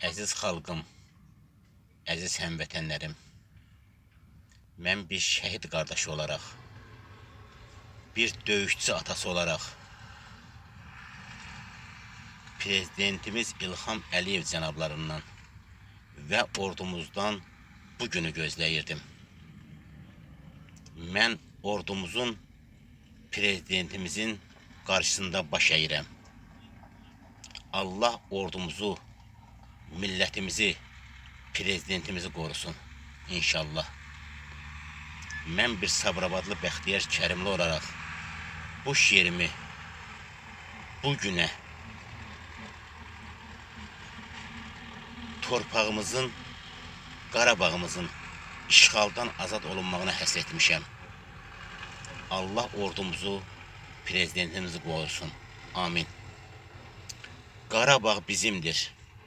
Əziz xalqım, əziz həmvətənlərim, mən bir şəhid qardaşı olaraq, bir döyüşçü atası olaraq prezidentimiz İlham Əliyev cənablarından və ordumuzdan bu günü gözləyirdim. Mən ordumuzun prezidentimizin qarşısında baş əyirəm. Allah ordumuzu, millətimizi, prezidentimizi qorusun inşallah. Mən bir Sabirabadlı Bəxtiyar Kərimli olaraq bu şeirimi bu günə torpağımızın, Qarabağımızın işğaldan azad olunmağına həsr etmişəm. Allah ordumuzu, prezidentimizi qorusun. Amin. Qarabağ bizimdir.